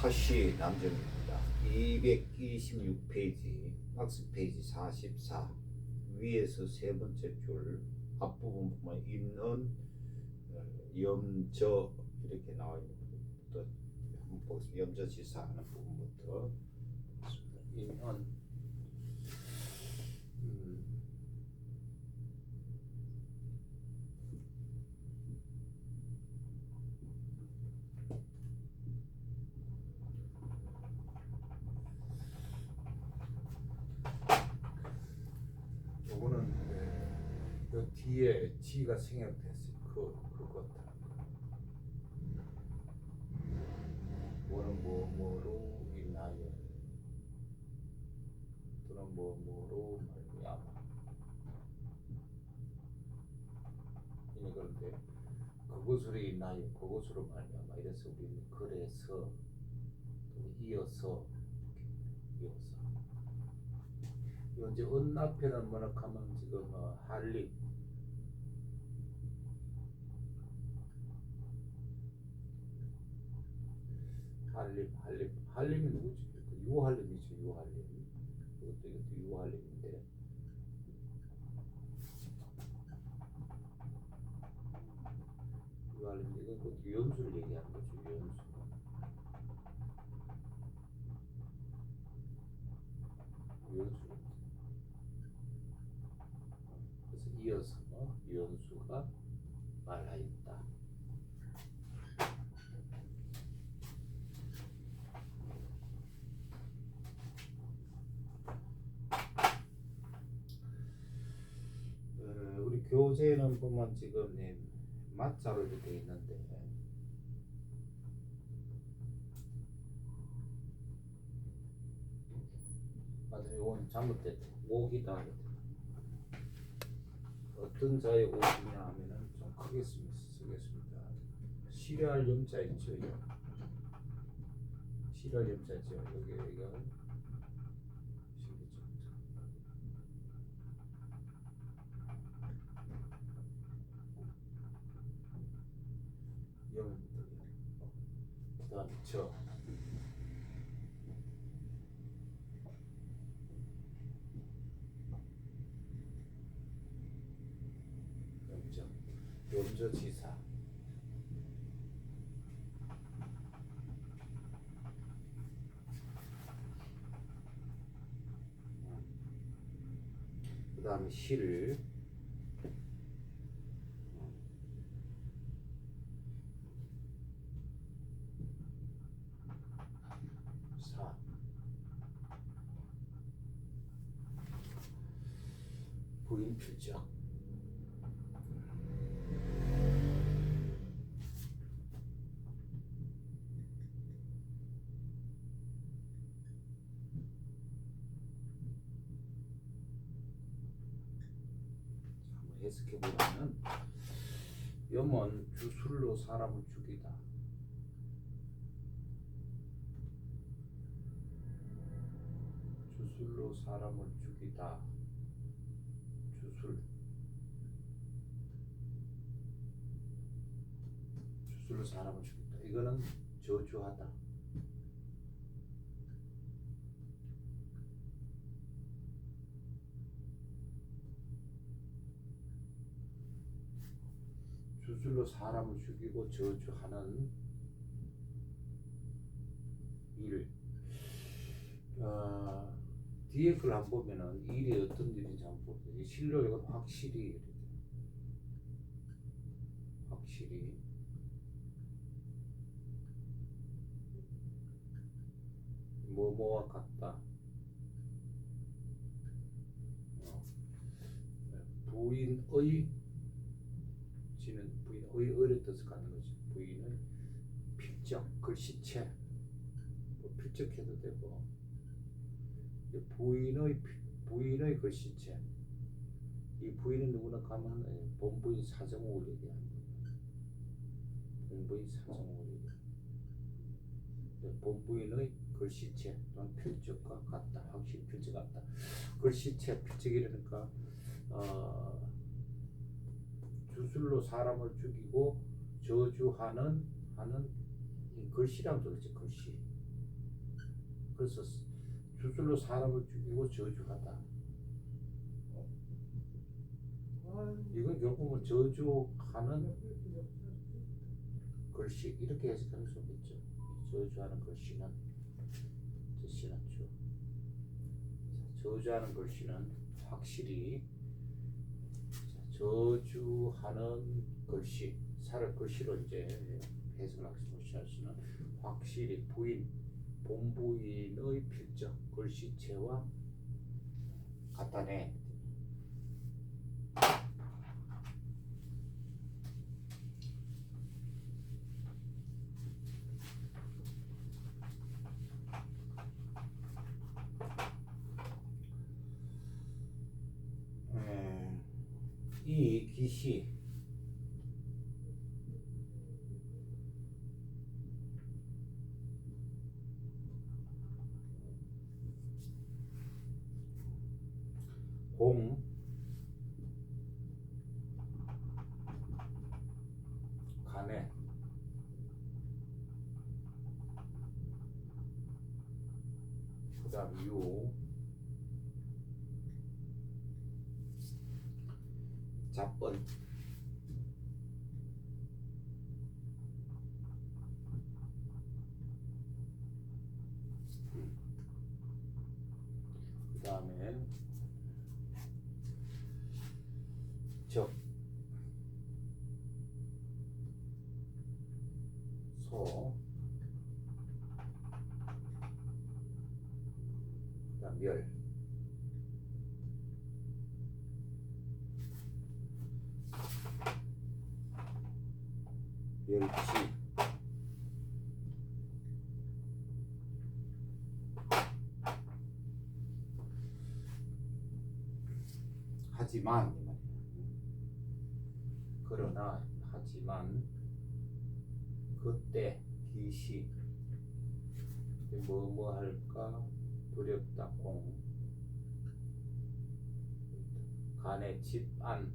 사시 남정입니다. 226페이지, 박스 페이지 44 위에서 세 번째 줄 앞부분 보면 어, 염저 이렇게 나와 있는 부분부터 한번 보겠습니다. 염저 지사하는 부분부터 있는 음, 요거는 네, 요 뒤에 지가 생략됐어요. 그 그것 뭐는 뭐 뭐로 인하여. 또는 뭐 뭐로 말미암아. 이니 그런데 그것으로 인하여 그것으로 말미암아. 이래서 우리는 그래서 또 이어서 이어서. 요 이제 은나편은 뭐라 하면 지금 어, 할리 할림 할림 할림이 누구지? 그 유할림이죠 유할림. 이것도 이것도 유할림인데. 유할림 이건 그 연수를 얘기하는 거죠 연수. 연수. 그래서 이어서 뭐 연수가 말하였다. 어, 우리 교재는 보면 지금 네, 맞자로 이렇게 있는데. 맞아 이건 잘못됐다. 옥이다. 어떤 자의 옥이냐 하면은 좀 크게 쓰- 쓰겠습니다. 시리알 염자 있죠 이거. 시리알 염자 있죠? 여기 여기가 시리죠 영입니다 그 다음에 저. 염저 지사. 그 다음에 실. 사 한번 해석해 보면은 염은 주술로 사람을 죽이다. 주술로 사람을 죽이다. 주술. 주술로 사람을 죽이다. 이거는 저주하다. 주술로 사람을 죽이고 저주하는 일. 어, 뒤에 걸안 보면은 일이 어떤 일인지 안 보거든요. 실로 이건 확실히. 확실히 뭐뭐와 같다. 어, 부인의 지는 부인의 의를 뜻을 갖는 거지. 부인의 필적 글씨체 뭐 필적해도 되고 이 부인의 피- 부인의 글씨체 이 부인은 누구나 가면 예, 본부인 사정옥을 얘기하는. 본부인 사정옥을 얘기하는. 본부인의 글씨체 또는 필적과 같다. 확실히 필적 같다. 글씨체 필적이라니까 어, 주술로 사람을 죽이고 저주하는 하는 이 글씨란 소리지 글씨 그래서 주술로 사람을 죽이고 저주하다. 이건 결국은 저주하는 글씨 이렇게 해석할 수 있겠죠. 저주하는 글씨는 뜻이는죠. 저주하는 글씨는 확실히 자, 저주하는 글씨, 살을 글씨로 이제 해석할 수는 확실히 부인, 본부인의 필적, 글씨체와 같다네. 음, 이 기시 공 간에 그다음 유 잡번. 그 다음에 적, 소, 멸, 멸치, 하지만. 그러나 하지만 그때 기시 뭐뭐 할까? 두렵다 공 간에 집안.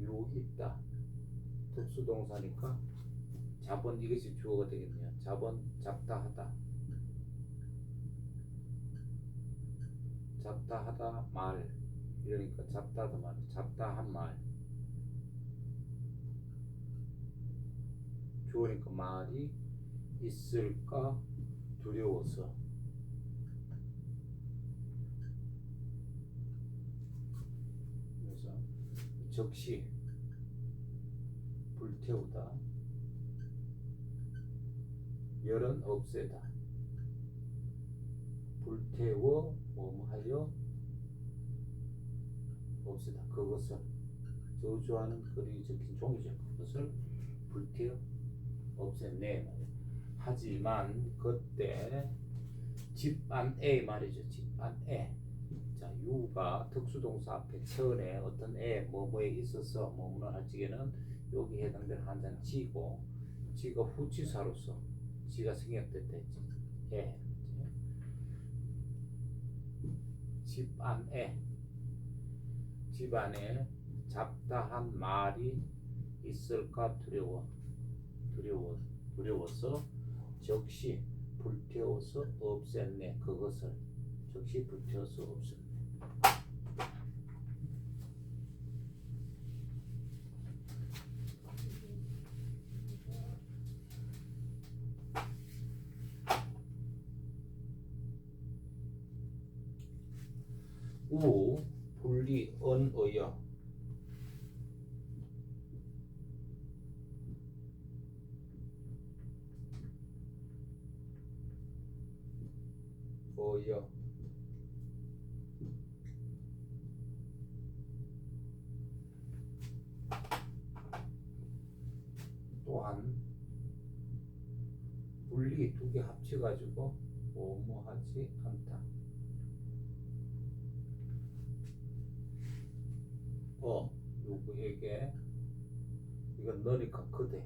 유 있다 특수 동사니까 자본 이것이 주어가 되겠네요. 자본 잡다 하다. 잡다 하다 말. 이러니까 잡다 하다 말 잡다 한 말. 주어니까 말이 있을까 두려워서. 그래서 적시 불태우다. 열은 없애다. 불태워 뭐뭐하여 없애다. 그것을 저주하는 글이 적힌 종이죠. 그것을 불태워 말이야. 하지만 그때 집 안에 말이죠. 집 안에. 자 유가 특수동사 앞에 처음에 어떤 애 뭐뭐에 있어서 뭐뭐는 할 적에는 여기 해당되는 한자는 지고 지가 후치사로서 지가 생략됐다 했지. 애 집안에 집 안에 잡다한 말이 있을까 두려워 두려워 두려워서 적시 불태워서 없앴네. 그것을 적시 불태워서 없앴네 우 분리 언어여. 어여. 또한 분리 두 개 합쳐가지고 뭐뭐하지? 않다. 어 누구에게? 이건 너니까 그대.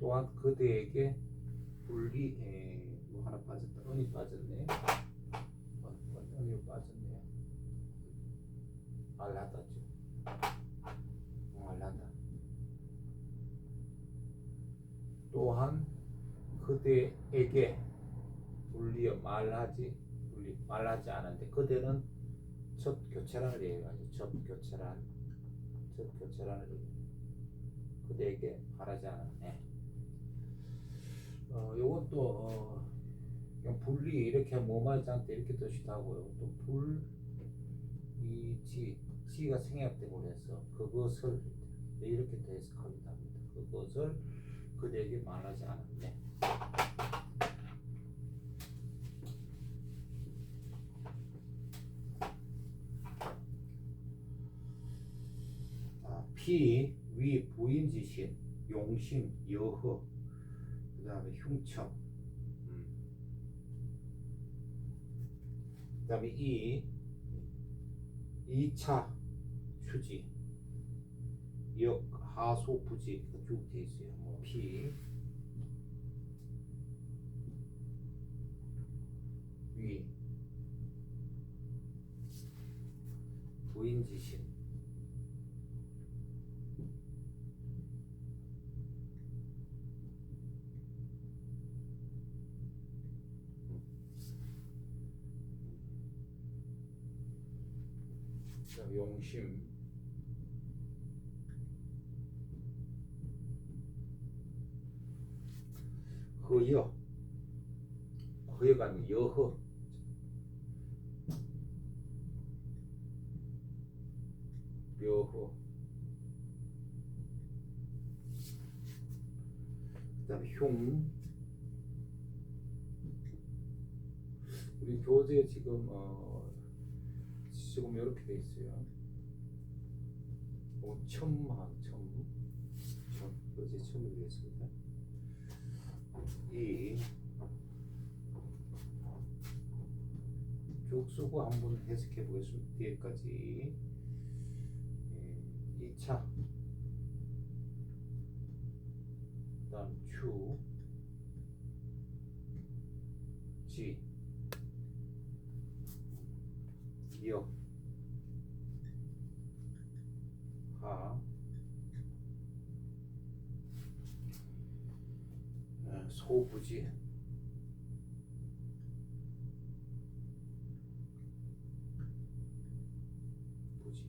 또한 그대에게 분리 에, 뭐 하나 빠졌다. 은이 빠졌네. 은이 빠졌네. 알라다죠. 어, 알라다. 또한 그대에게 불리어 말하지 불리 말하지 않은데 그대는 첫 교체란을 얘기하죠. 첫 교체란 첫 교체란을 얘기. 그대에게 말하지 않았네. 어, 또 어, 그냥 분리 이렇게 뭐말지 않대 이렇게 뜻이도 하고요. 또 불 이 지 지가 생략되고 그래서 그것을 이렇게 또 해석하기도 합니다. 그것을 그대에게 말하지 않았네. 아, 피, 위, 부인 지신, 용심, 여허, 그 다음에 흉첩, 음. 그 다음에 이, 2차 휴지, 역, 하소, 부지 쭉돼 있어요. 뭐 피, 위, 부인 지신, 용심. 허여. 허여가 아니고 여허. 묘허. 그 다음에 흉. 우리 교재 지금 어 지금 이렇게 돼 있어요. 어, 첨하 첨, 첨 어제 첨을 되겠습니다. 이 죽수고 한번 해석해 보겠습니다. 뒤에까지 예, 2차 그다음 추 지, 여, 하, 소부지, 부지.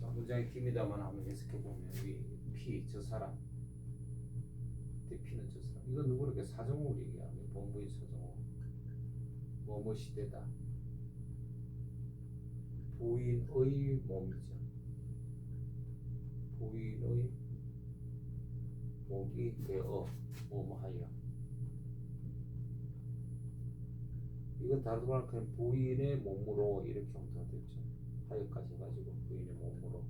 자, 문장이 깁니다만 한번 해석해 보면 이 피, 저 사람, 대피는 저 사람. 이거 누구를 이렇게 사정을 얘기하면 본부의 사정을 뭐뭐 시대다. 부인의 몸이죠. 부인의 목이 되어 뭐뭐하여. 이건 다르게 말하면 부인의 몸으로 이렇게 형태가 됐죠. 하여까지 해가지고 부인의 몸으로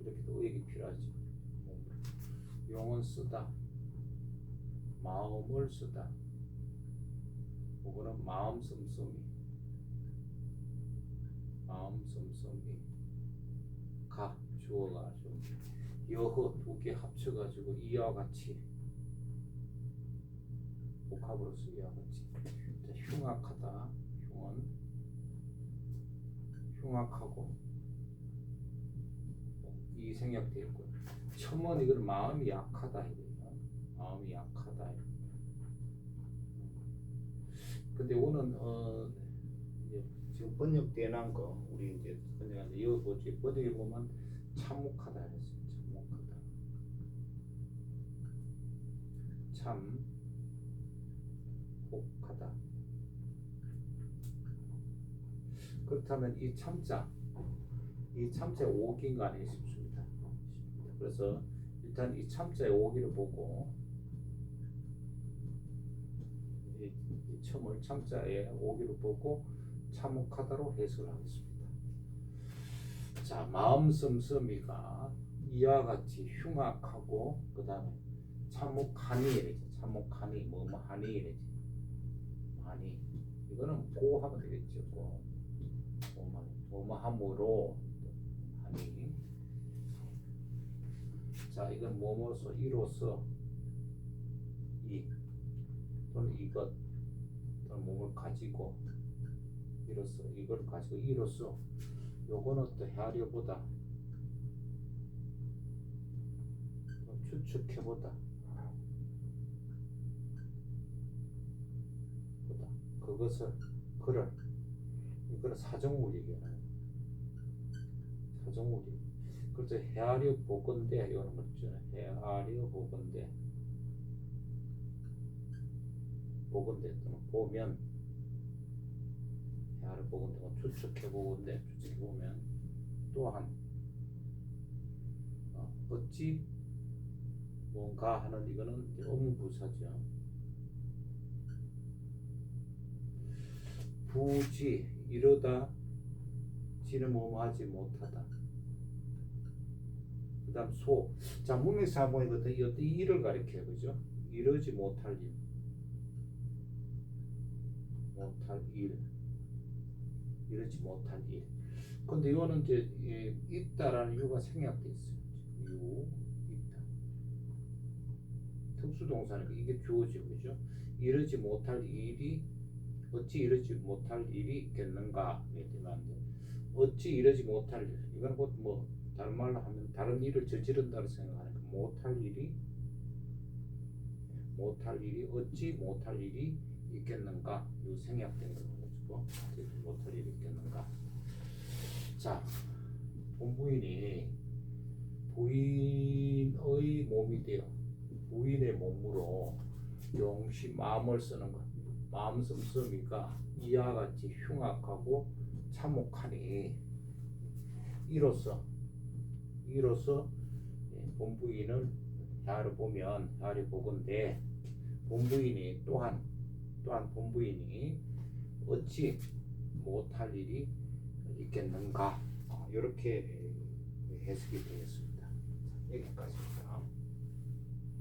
이렇게도 의익이 필요하죠. 몸으로. 용은 쓰다. 마음을 쓰다. 그거는 마음 씀씀이. 마음 씀씀이. 가 주어가 좀 여허 두 개 합쳐가지고 이와 같이 이와 같이 자, 흉악하다. 흉은 흉악하고 이 생략되어 있고 첨은 이거는 마음이 약하다 이거예요. 마음이 약하다. 근데 오늘 어 지금 번역되는 거 우리 이제 번역하는데 이거 뭐지 번역에 보면 참혹하다 했어요. 참혹하다. 참 그렇다면 이 참자 이 참자의 오기인가 아니 싶습니다. 그래서 일단 이 참자의 오기를 보고 이, 이 첨을 참자의 오기를 보고 참혹하다로 해석을 하겠습니다. 자, 마음 씀씀이가 이와 같이 흉악하고 그 다음에 참혹하니 이래지. 참혹하니 뭐뭐 하니 이래지. 하니 이거는 고 하면 되겠죠 고 뭐뭐함으로 하니. 자 이건 뭐뭐로서 이로써 이 또는 이것 또는 몸을 가지고 이로써 이걸 가지고 이로써 요거는 또 헤아려보다 추측해보다 그것을 그를 이걸 사정을 얘기하는 사정우리 그래서 헤아려 보건대 이런 거 있잖아요. 헤아려 보건대 보건대 또는 보면 헤아려 보건대가 추측해 보건대 추측해 보면 또한 어, 어찌 뭔가 하는 이거는 의문부사죠. 부지 이러다 지는 뭐하지 못하다. 그 다음 소. 자 문맥사 이 어떤 일을 가리켜요, 그죠? 이러지 못할 일, 못할 일, 이러지 못할 일. 근데 이거는 이제 예, 있다라는 이유가 생략돼 있어요. 이유 있다. 특수동사니까 이게 주어지고 그죠? 이러지 못할 일이 어찌 이러지 못할 일이 있겠는가 이렇게. 어찌 이러지 못할 일. 이건 곧뭐 다른 말로 하면 다른 일을 저지른다고 생각하니까 못할 일이 못할 일이 어찌 못할 일이 있겠는가? 이 생략된 거 가지고 어찌 못할 일이 있겠는가? 자 본부인이 부인의 몸이 되어 부인의 몸으로 용시 마음을 쓰는 것. 마음 씀씀이가 이와 같이 흉악하고 참혹하니 이로써 이로써 예, 본부인은 야를 보면 야를 보건대 본부인이 또한 또한 본부인이 어찌 못할 일이 있겠는가 어, 이렇게 해석이 되겠습니다. 여기까지입니다.